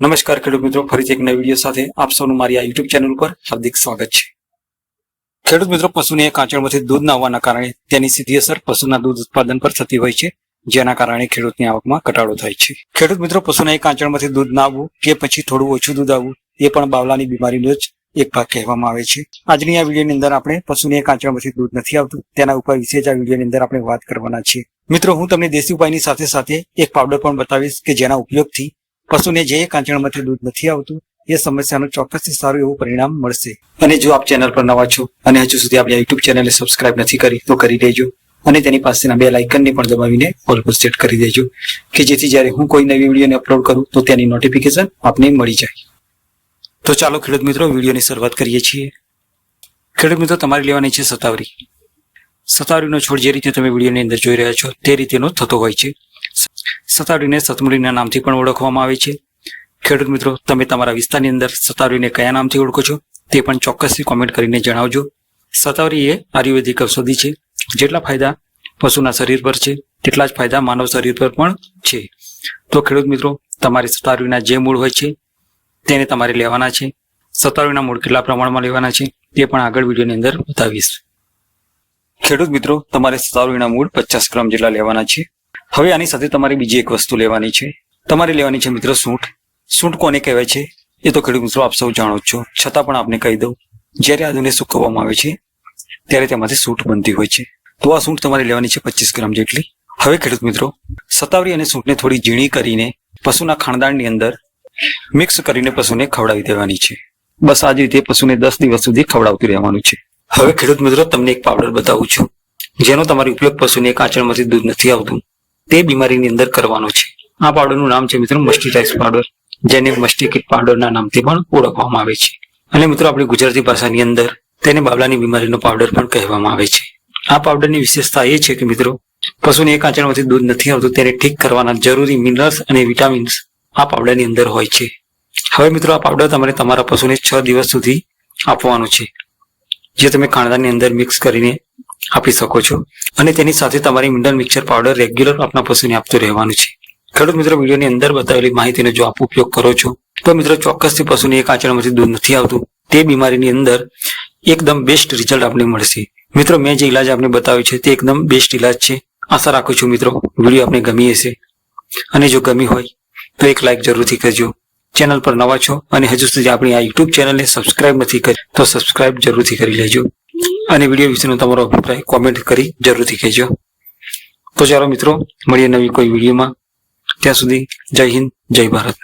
નમસ્કાર ખેડૂત મિત્રો, ફરીથી એક નવી વીડિયો સાથે આપ સૌનું મારી આ યુટ્યુબ ચેનલ ઉપર હાર્દિક સ્વાગત છે. ખેડૂત મિત્રો, પશુને કાંચળમાંથી દૂધ ના આવવાના કારણે તેની સીધી અસર પશુના દૂધ ઉત્પાદન પર થતી હોય છે, જેના કારણે ખેડૂતની આવકમાં ઘટાડો થાય છે. ખેડૂત મિત્રો, પશુના કાંચળમાંથી દૂધ ના આવવું કે પછી થોડું ઓછું દૂધ આવવું, એ પણ બાવલાની બીમારીનો જ એક ભાગ કહેવામાં આવે છે. આજની આ વિડીયોની અંદર આપણે પશુને કાંચળમાંથી દૂધ નથી આવતું, તેના ઉપર વિશે જ આ વિડીયોની અંદર આપણે વાત કરવાના છીએ. મિત્રો, હું તમને દેશી ઉપાયની સાથે સાથે એક પાવડર પણ બતાવીશ કે જેના ઉપયોગથી પશુને જે કાંચણમાંથી દૂધ નથી આવતું, એ સમસ્યાનું ચોક્કસથી સારું એવું પરિણામ મળશે. અને જો આપ ચેનલ પર નવા છો અને હજુ સુધી આપણી યુટ્યુબ ચેનલને સબસ્ક્રાઇબ નથી કરી, તો કરી દેજો. અને તેની પાસેના બે લાઇકનને પણ દબાવીને ઓલ પર સેટ કરી દેજો. કે જેથી જ્યારે હું કોઈ નવી વિડીયોને અપલોડ કરું, તો તેની નોટિફિકેશન આપને મળી જાય. તો ચાલો ખેડૂત મિત્રો, વિડીયોની શરૂઆત કરીએ છીએ. ખેડૂત મિત્રો, તમારે લેવાની છે સતાવરી સતાવરીનો છોડ જે રીતે તમે વિડીયોની અંદર જોઈ રહ્યા છો, તે રીતેનો થતો હોય છે. સતાવરીને સતમુડીના નામથી પણ ઓળખવામાં આવે છે. ખેડૂત મિત્રો, તમે તમારા વિસ્તારની અંદર સતાવડીને કયા નામથી ઓળખો છો? તે પણ ચોક્કસથી કોમેન્ટ કરીને જણાવજો. સતાવરી એ આયુર્વેદિક ઔષધિ છે, જેટલા ફાયદા પશુના શરીર પર છે, તેટલા જ ફાયદા માનવ શરીર પર પણ છે. તો ખેડૂત મિત્રો, તમારે સતાવરીના જે મૂળ હોય છે, તેને તમારે લેવાના છે. સતાવરીના મૂળ કેટલા પ્રમાણમાં લેવાના છે, તે પણ આગળ વિડીયોની અંદર બતાવીશ. ખેડૂત મિત્રો, તમારે સતાવરીના મૂળ પચાસ ગ્રામ જેટલા લેવાના છે. હવે આની સાથે તમારે બીજી એક વસ્તુ લેવાની છે. તમારે લેવાની છે મિત્રો સૂંઠ સૂંઠ કોને કહેવાય છે? એ તો ખેડૂત મિત્રો આપ સૌ જાણો છો. છતાં પણ આપને કહી દઉં, જ્યારે આદુને સૂકવવામાં આવે છે, ત્યારે તેમાંથી સૂંઠ બનતી હોય છે. તો આ સૂંઠ તમારે લેવાની છે પચીસ ગ્રામ જેટલી. હવે ખેડૂત મિત્રો, સતાવરી અને સૂંઠને થોડી ઝીણી કરીને પશુના ખાણદાણની અંદર મિક્સ કરીને પશુને ખવડાવી દેવાની છે. બસ આ જ રીતે પશુને દસ દિવસ સુધી ખવડાવતું રહેવાનું છે. હવે ખેડૂત મિત્રો, તમને એક પાવડર બતાવું છું. જેનો તમારી ઉપયોગ પશુને કાચળમાંથી દૂધ નથી આવતું. તે બીમારીની અંદર કરવાનો છે. આ પાવડરનું નામ છે મિત્રો મસ્ટીટાઇઝ પાવડર જેને મસ્ટિકિટ પાવડરના નામથી પણ ઓળખવામાં આવે છે. અને મિત્રો આપણી ગુજરાતી ભાષાની અંદર તેને બાબલાની બીમારીનો પાવડર પણ કહેવામાં આવે છે. આ પાવડરની વિશેષતા એ છે કે મિત્રો, પશુને એક આંચળમાંથી દૂધ નથી આવતું, તેને ઠીક કરવાના જરૂરી મિનરલ્સ અને વિટામિન્સ આ પાવડરની અંદર હોય છે. હવે મિત્રો આ પાવડર તમારે તમારા પશુને છ દિવસ સુધી આપવાનો છે. જે તમે ખાણદાની અંદર મિક્સ કરીને આપી શકો છો. અને તેની સાથે તમારી મિનરલ મિક્સર પાવડર રેગ્યુલર આપના પશુને આપતું રહેવાનું છે. ખેડૂત મિત્રો, વિડીયોની અંદર બતાવેલી માહિતીનો જો આપ ઉપયોગ કરો છો, તો મિત્રો, ચોક્કસથી પશુને એક આંચળમાંથી દૂધ નથી આવતું. તે બીમારીની અંદર એકદમ બેસ્ટ રિઝલ્ટ આપને મળશે. મિત્રો, મેં જે ઇલાજ આપને બતાવ્યો છે, તે એકદમ બેસ્ટ ઇલાજ છે. આશા રાખું છું મિત્રો, વીડિયો આપને ગમી હશે. અને જો ગમી હોય, તો એક લાઈક જરૂરથી કરજો. ચેનલ પર નવા છો અને હજુ સુધી આપણી આ યુટ્યુબ ચેનલને સબસ્ક્રાઇબ નથી કરી, તો સબસ્ક્રાઇબ જરૂરથી કરી લેજો. અને વીડિયો વિશેનો તમારો અભિપ્રાય કોમેન્ટ કરી જરૂરથી કહેજો. તો ચાલો મિત્રો, મળીએ નવી કોઈ વિડીયોમાં ત્યાં સુધી જય હિન્દ, જય ભારત.